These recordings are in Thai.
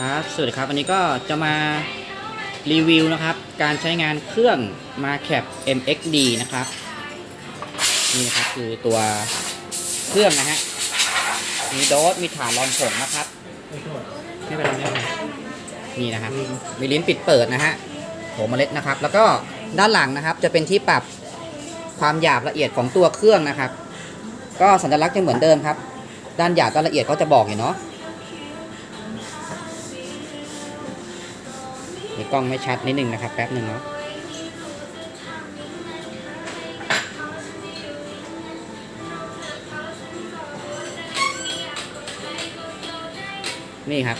ครับ สวัสดีครับ วันนี้ก็จะมารีวิวนะครับ การใช้งานเครื่อง m a c a p MXD นะครับ นี่นะครับคือตัวเครื่องนะฮะ มีโดส มีฐานรอนผงนะครับ ไม่เป็นไรไม่เป็นไรนี่นะครับ มีลิ้นปิดเปิดนะฮะโหเมล็ดนะครับ แล้วก็ด้านหลังนะครับ จะเป็นที่ปรับความหยาบละเอียดของตัวเครื่องนะครับ ก็สัญลักษณ์จะเหมือนเดิมครับ ด้านหยาบด้านละเอียดก็จะบอกอยู่เนาะ กล้องไม่ชัดนิดนึงนะครับ แป๊บหนึ่งเนาะนี่ครับ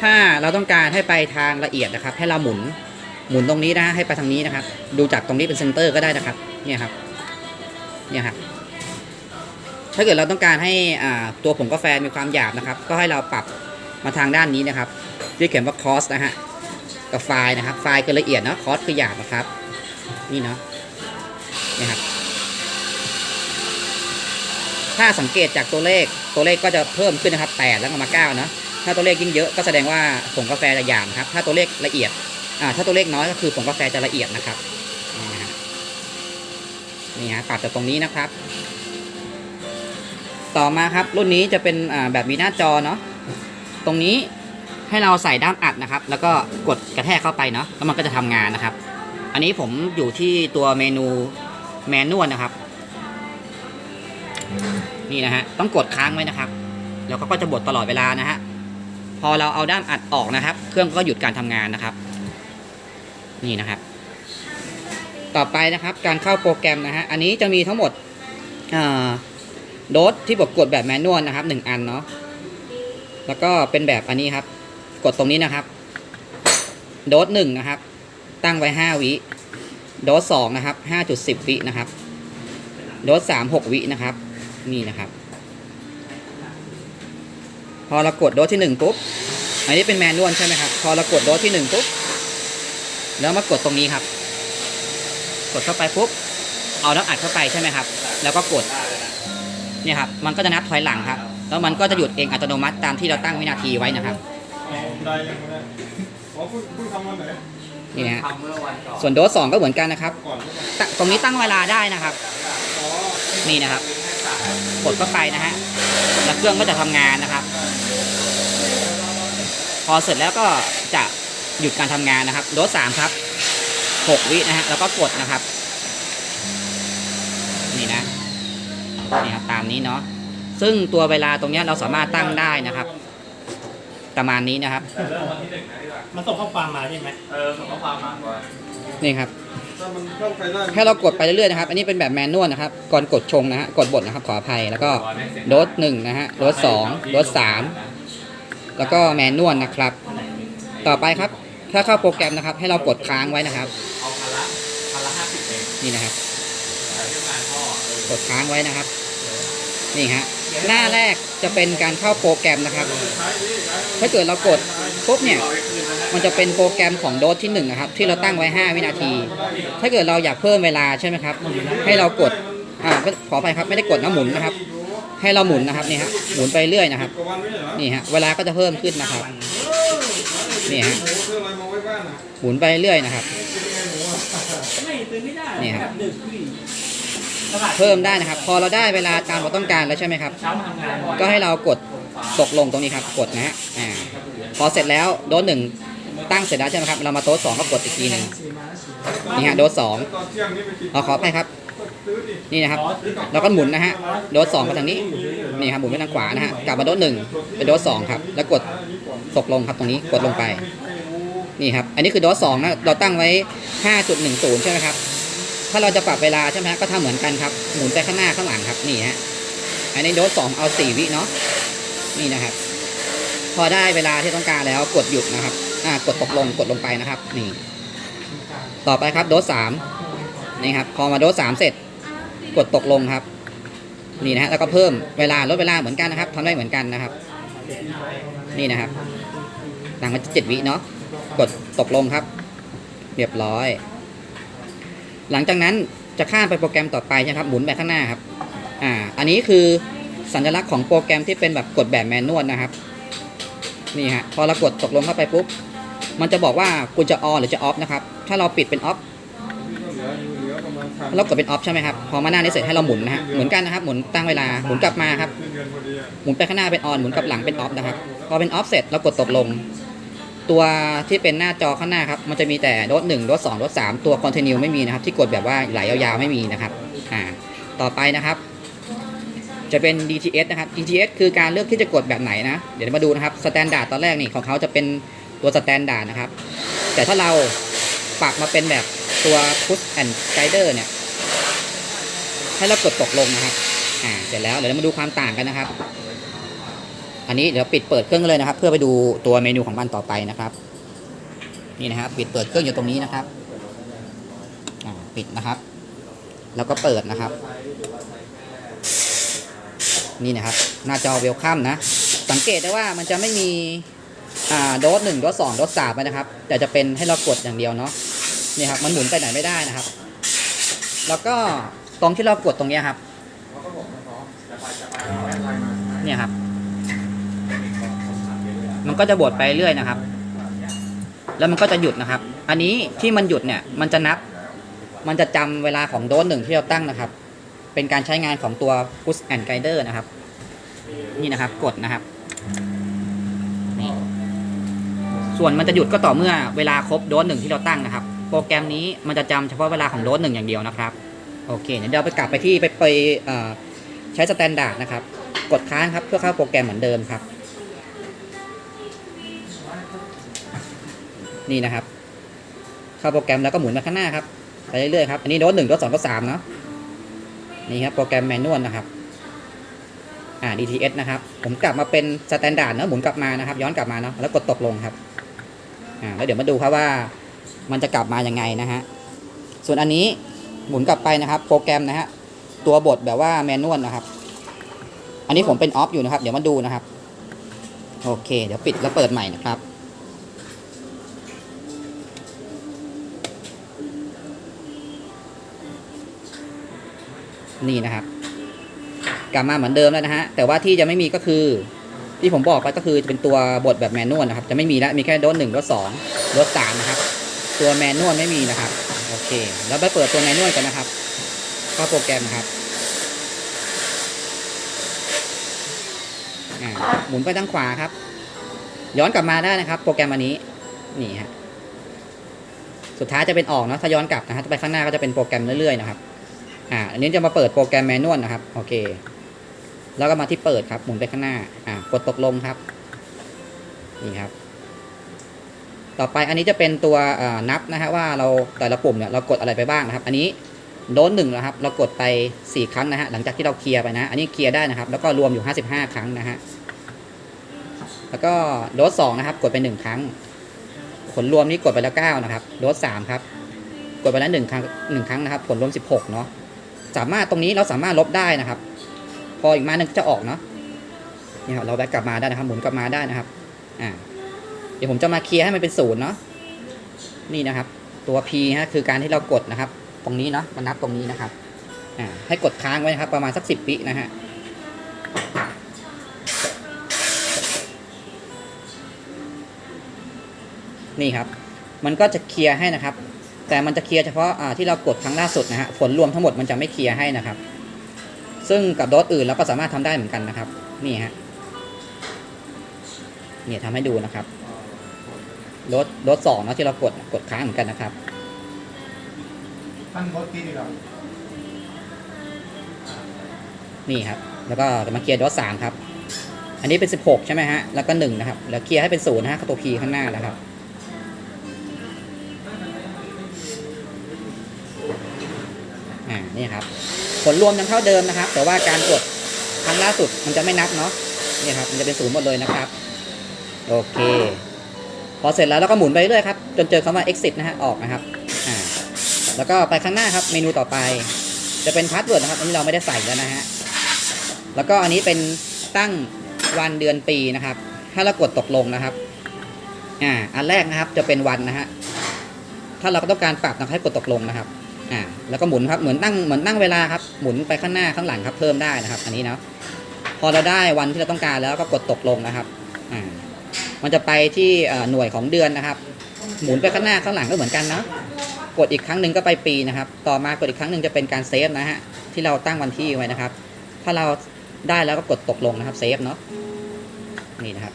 ถ้าเราต้องการให้ไปทางละเอียดนะครับ ให้เราหมุนหมุนตรงนี้นะให้ไปทางนี้นะครับ ดูจากตรงนี้เป็นเซนเตอร์ก็ได้นะครับ เนี่ยครับ เนี่ยครับ ถ้าเกิดเราต้องการให้ตัวผงกาแฟมีความหยาบนะครับ ก็ให้เราปรับมาทางด้านนี้นะครับที่เขียนว่า cost นะฮะ กับไฟล์นะครับ ไฟล์คือละเอียดนะ cost คือหยาบนะครับ นี่เนาะนี่ครับ ถ้าสังเกตจากตัวเลขตัวเลขก็จะเพิ่มขึ้นนะครับ8แล้วก็มา9เนาะถ้าตัวเลขยิ่งเยอะก็แสดงว่าผงกาแฟจะหยาบครับ ถ้าตัวเลขละเอียดอ่าถ้าตัวเลขน้อยก็คือผงกาแฟจะละเอียดนะครับนี่ฮะนี่ฮะปรับจากตรงนี้นะครับ ต่อมาครับรุ่นนี้จะเป็นแบบมีหน้าจอเนาะตรงนี้ ให้เราใส่ด้ามอัดนะครับ แล้วก็กดกระแทกเข้าไปเนาะแล้วมันก็จะทำงานนะครับ อันนี้ผมอยู่ที่ตัวเมนูแมนนวลนะครับ นี่นะฮะต้องกดค้างไว้นะครับ แล้วก็จะบดตลอดเวลานะฮะพอเราเอาด้ามอัดออกนะครับ เครื่องก็หยุดการทำงานนะครับ นี่นะครับ ต่อไปนะครับการเข้าโปรแกรมนะฮะอันนี้จะมีทั้งหมดอ่าโดสที่บอกกดแบบแมนนวลนะครับหนึ่งอันเนาะแล้วก็เป็นแบบอันนี้ครับ กดตรงนี้นะครับ โดสหนึ่งนะครับ ตั้งไว้ห้าวิ โดสสองนะครับห้าจุดสิบวินะครับ โดสสามหกวินะครับ นี่นะครับ พอเรากดโดสที่หนึ่งปุ๊บ อันนี้เป็นแมนนวลใช่ไหมครับ พอเรากดโดสที่หนึ่งปุ๊บ แล้วมากดตรงนี้ครับ กดเข้าไปปุ๊บ เอาน้ำอัดเข้าไปใช่ไหมครับ แล้วก็กด เนี่ยครับ มันก็จะนับถอยหลังครับ แล้วมันก็จะหยุดเองอัตโนมัติตามที่เราตั้งวินาทีไว้นะครับ ได้ยังไม่ได้อ๋อเพิ่งเพิ่งทำวันไหนนี่ฮะทำเมื่อวันก่อนส่วนโดสสองก็เหมือนกันนะครับก่อนใช่ไหมตตรงนี้ตั้งเวลาได้นะครับ อ๋อนี่นะครับ กดเข้าไปนะฮะแล้วเครื่องก็จะทำงานนะครับ พอเสร็จแล้วก็จะหยุดการทำงานนะครับ โดสสามครับหกวินะฮะแล้วก็กดนะครับ นี่นะนี่ครับตามนี้เนาะซึ่งตัวเวลาตรงเนี้ยเราสามารถตั้งได้นะครับ ประมาณนี้นะครับมันส่งข้อความมาใช่ไหมเออส่งข้อความมาก่อนนี่ครับ ถ้ามันเข้าไปได้ให้เรากดไปเรื่อยๆนะครับ อันนี้เป็นแบบแมนนวลนะครับ ก่อนกดชงนะฮะ กดบทนะครับขออภัย แล้วก็โดสหนึ่งนะฮะ โดสสองโดสสาม แล้วก็แมนนวลนะครับ ต่อไปครับ ถ้าเข้าโปรแกรมนะครับ ให้เรากดค้างไว้นะครับ เอาพันละพันละห้าสิบเองนี่นะครับเรื่องงานพ่อเออกดค้างไว้นะครับ นี่ฮะหน้าแรกจะเป็นการเข้าโปรแกรมนะครับ ถ้าเกิดเรากดปุ๊บเนี่ยมันจะเป็นโปรแกรมของโดสที่หนึ่งนะครับที่เราตั้งไว้ 5 วินาที ถ้าเกิดเราอยากเพิ่มเวลาใช่ไหมครับ ให้เรากดอ่าขอไปครับไม่ได้กดนะหมุนนะครับ ให้เราหมุนนะครับนี่ฮะหมุนไปเรื่อยนะครับนี่ฮะเวลาก็จะเพิ่มขึ้นนะครับนี่ฮะหมุนไปเรื่อยนะครับนยังไงหมูอะ เพิ่มได้นะครับ พอเราได้เวลาตามเราต้องการแล้วใช่ไหมครับ ก็ให้เรากดตกลงตรงนี้ครับกดนะฮะอ่าพอเสร็จแล้วโดสหนึ่งตั้งเสร็จแล้วใช่ไหมครับ เรามาโต๊ะสองก็กดอีกทีหนึ่งนี่ฮะโดสสองเราขอไปครับ นี่นะครับเราก็หมุนนะฮะโดสสองไปทางนี้นี่ครับหมุนไปทางขวานะฮะกลับมาโดสหนึ่งเป็นโดสสองครับ แล้วกดตกลงครับตรงนี้กดลงไปนี่ครับ อันนี้คือโดสสองนะเราตั้งไว้ 5.10 ใช่ไหมครับ ถ้าเราจะปรับเวลาใช่ไหมก็ทำเหมือนกันครับ หมุนไปข้างหน้าข้างหลังครับนี่ฮะอันนี้โดสสองเอา4วิเนาะนี่นะครับ พอได้เวลาที่ต้องการแล้วกดหยุดนะครับอ่ากดตกลงกดลงไปนะครับ นี่ ต่อไปครับโดสสามนี่ครับ พอมาโดสสามเสร็จ กดตกลงครับ นี่นะฮะแล้วก็เพิ่มเวลาลดเวลาเหมือนกันนะครับทำได้เหมือนกันนะครับ นี่นะครับหลังมาเจ็ดวิเนาะกดตกลงครับ เรียบร้อย หลังจากนั้นจะข้ามไปโปรแกรมต่อไปใช่ครับหมุนไปข้างหน้าครับอ่าอันนี้คือสัญลักษณ์ของโปรแกรมที่เป็นแบบกดแบบแมนนวลนะครับนี่ฮะพอเรากดตกลงเข้าไปปุ๊บมันจะบอกว่าคุณจะออนหรือจะออฟนะครับ ถ้าเราปิดเป็นออฟเรากดเป็นออฟใช่ไหมครับพอมาหน้านี้เสร็จให้เราหมุนนะฮะหมุนกันนะครับหมุนตั้งเวลาหมุนกลับมาครับหมุนไปข้างหน้าเป็นออนหมุนกลับหลังเป็นออฟนะครับ พอเป็นออฟเสร็จเรากดตกลง ตัวที่เป็นหน้าจอข้างหน้าครับ มันจะมีแต่โดสหนึ่งโดสสองโดสสามตัวคอนเทนิวไม่มีนะครับ ที่กดแบบว่าไหลยาวๆไม่มีนะครับอ่าต่อไปนะครับ จะเป็น DTS นะครับ DTS คือการเลือกที่จะกดแบบไหนนะ เดี๋ยวมาดูนะครับสแตนดาร์ดตอนแรกนี่ของเขาจะเป็นตัวสแตนดาร์ดนะครับ แต่ถ้าเราปรับมาเป็นแบบตัว push and guider เนี่ย ให้เรากดตกลงนะครับ อ่า เสร็จแล้วเดี๋ยวเรามาดูความต่างกันนะครับ อันนี้เดี๋ยวปิดเปิดเครื่องเลยนะครับ เพื่อไปดูตัวเมนูของมันต่อไปนะครับ นี่นะครับ ปิดเปิดเครื่องอยู่ตรงนี้นะครับปิดนะครับ แล้วก็เปิดนะครับ นี่นะครับ หน้าจอเวลคัมนะ สังเกตได้ว่ามันจะไม่มีอ่าโดสหนึ่งโดสสองโดสสามนะครับ แต่จะเป็นให้เรากดอย่างเดียวเนาะนี่ครับมันหมุนไปไหนไม่ได้นะครับ แล้วก็ตรงที่เรากดตรงเนี้ครับเนี่ยครับ มันก็จะบดไปเรื่อยนะครับ แล้วมันก็จะหยุดนะครับ อันนี้ที่มันหยุดเนี่ย มันจะนับ มันจะจำเวลาของโดสหนึ่งที่เราตั้งนะครับ เป็นการใช้งานของตัว push and guider นะครับ นี่นะครับ กดนะครับนี่ส่วนมันจะหยุดก็ต่อเมื่อเวลาครบโดสหนึ่งที่เราตั้งนะครับ โปรแกรมนี้มันจะจำเฉพาะเวลาของโดสหนึ่งอย่างเดียวนะครับ โอเค เดี๋ยวเราไปกลับไปที่ไปไปใช้สแตนดาร์ดนะครับ กดค้างครับเพื่อเข้าโปรแกรมเหมือนเดิมครับ นี่นะครับ เข้าโปรแกรมแล้วก็หมุนมาข้างหน้าครับไปเรื่อยๆครับอันนี้โดสหนึ่งโดสสองโดสสามเนาะนี่ครับโปรแกรมแมนนวลนะครับอ่า DTS นะครับ ผมกลับมาเป็นสแตนดาร์ดเนาะหมุนกลับมานะครับ ย้อนกลับมาเนาะแล้วกดตกลงครับอ่าแล้วเดี๋ยวมาดูครับว่ามันจะกลับมายังไงนะฮะส่วนอันนี้หมุนกลับไปนะครับ โปรแกรมนะฮะตัวบทแบบว่าแมนนวลนะครับ อันนี้ผมเป็นออฟอยู่นะครับ เดี๋ยวมาดูนะครับ โอเค เดี๋ยวปิดแล้วเปิดใหม่นะครับ นี่นะครับกลับมาเหมือนเดิมแล้วนะฮะ แต่ว่าที่จะไม่มีก็คือ ที่ผมบอกไปก็คือจะเป็นตัวบทแบบแมนนวลนะครับ จะไม่มีแล้วมีแค่โดสหนึ่งโดสสองโดสสามนะครับ ตัวแมนนวลไม่มีนะครับ โอเค แล้วไปเปิดตัวแมนนวลกันนะครับเข้าโปรแกรมครับอ่าหมุนไปทางขวาครับ ย้อนกลับมาได้นะครับ โปรแกรมอันนี้นี่ฮะสุดท้ายจะเป็นออกเนาะถ้าย้อนกลับนะฮะไปข้างหน้าก็จะเป็นโปรแกรมเรื่อยๆนะครับ อ่าอันนี้จะมาเปิดโปรแกรมแมนนวลนะครับโอเค แล้วก็มาที่เปิดครับหมุนไปข้างหน้าอ่ากดตกลงครับนี่ครับ ต่อไปอันนี้จะเป็นตัวนับนะฮะว่าเราแต่ละปุ่มเนี่ยเรากดอะไรไปบ้างนะครับ อันนี้โดนหนึ่งนะครับ เรากดไป 4 ครั้งนะฮะหลังจากที่เราเคลียร์ไปนะ อันนี้เคลียร์ได้นะครับ แล้วก็รวมอยู่ 55 ครั้งนะฮะแล้วก็โดสสองนะครับ กดไป 1 ครั้ง ผลรวมนี้กดไปแล้ว9นะครับ โดสสามครับ กดไปแล้ว1ครั้งหนึ่งครั้งนะครับ ผลรวม 16 เนาะ สามารถตรงนี้เราสามารถลบได้นะครับ พออีกมาหนึ่งจะออกเนาะนี่ครับเราแบ็กกลับมาได้นะครับหมุนกลับมาได้นะครับอ่าเดี๋ยวผมจะมาเคลียร์ให้มันเป็นศูนย์เนาะนี่นะครับ ตัว P ฮะคือการที่เรากดนะครับ ตรงนี้เนาะมันนับตรงนี้นะครับอ่าให้กดค้างไว้นะครับ ประมาณสักสิบวินะฮะนี่ครับ มันก็จะเคลียร์ให้นะครับ แต่มันจะเคลียร์เฉพาะอ่าที่เรากดครั้งล่าสุดนะฮะผลรวมทั้งหมดมันจะไม่เคลียร์ให้นะครับ ซึ่งกับโดสอื่นเราก็สามารถทำได้เหมือนกันนะครับ นี่ฮะเนี่ยทำให้ดูนะครับรถรถสองเนอะที่เรากดกดค้างเหมือนกันนะครับท่านโคตรตีดีกว่านี่ครับ แล้วก็จะมาเคลียร์รถสามครับ อันนี้เป็นสิบหกใช่ไหมฮะ แล้วก็หนึ่งนะครับ แล้วเคลียร์ให้เป็นศูนย์นะฮะตัวพีข้างหน้านะครับ นี่ครับ ผลรวมยังเท่าเดิมนะครับ แต่ว่าการกดครั้งล่าสุดมันจะไม่นับเนาะนี่ครับมันจะเป็นศูนย์หมดเลยนะครับ โอเค พอเสร็จแล้วเราก็หมุนไปเรื่อยครับ จนเจอคำว่า exit นะฮะออกนะครับอ่าแล้วก็ไปข้างหน้าครับเมนูต่อไป จะเป็นพาสเวิร์ดนะครับอันนี้เราไม่ได้ใส่แล้วนะฮะแล้วก็อันนี้เป็นตั้งวันเดือนปีนะครับ ถ้าเรากดตกลงนะครับอ่าอันแรกนะครับจะเป็นวันนะฮะถ้าเราก็ต้องการปรับนะครับให้กดตกลงนะครับ อ่าแล้วก็หมุนครับเหมือนตั้งเหมือนตั้งเวลาครับหมุนไปข้างหน้าข้างหลังครับเพิ่มได้นะครับ อันนี้เนาะพอเราได้วันที่เราต้องการแล้วก็กดตกลงนะครับอ่ามันจะไปที่หน่วยของเดือนนะครับ หมุนไปข้างหน้าข้างหลังก็เหมือนกันเนาะกดอีกครั้งหนึ่งก็ไปปีนะครับ ต่อมากดอีกครั้งหนึ่งจะเป็นการเซฟนะฮะที่เราตั้งวันที่ไว้นะครับ ถ้าเราได้แล้วก็กดตกลงนะครับเซฟเนาะนี่นะครับ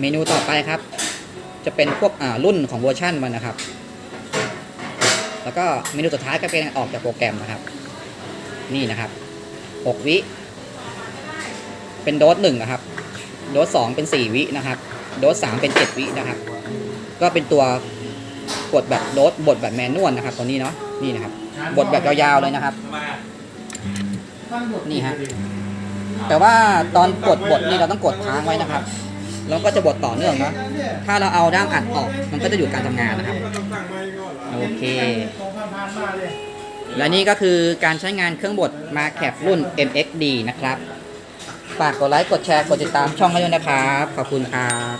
เมนูต่อไปครับ จะเป็นพวกรุ่นของเวอร์ชันมันนะครับ แล้วก็เมนูสุดท้ายก็เป็นออกจากโปรแกรมนะครับ นี่นะครับ 6 วิ เป็นโดสหนึ่งนะครับ โดสสองเป็น 4 วินะครับ โดสสามเป็น 7 วินะครับ ก็เป็นตัวกดแบบโดสบทแบบแมนนวลนะครับ ตัวนี้เนาะ นี่นะครับบทแบบยาวๆเลยนะครับ นี่ฮะ แต่ว่าตอนกดบทนี่เราต้องกดค้างไว้นะครับ แล้วก็จะบทต่อเนื่องนะถ้าเราเอาด้ามอัดออก มันก็จะหยุดการทำงานนะครับ โอเค และนี่ก็คือการใช้งานเครื่องบดมาแคปรุ่น MXD นะครับ ฝากกดไลค์ กดแชร์ กดติดตามช่องให้ด้วยนะครับ ขอบคุณครับ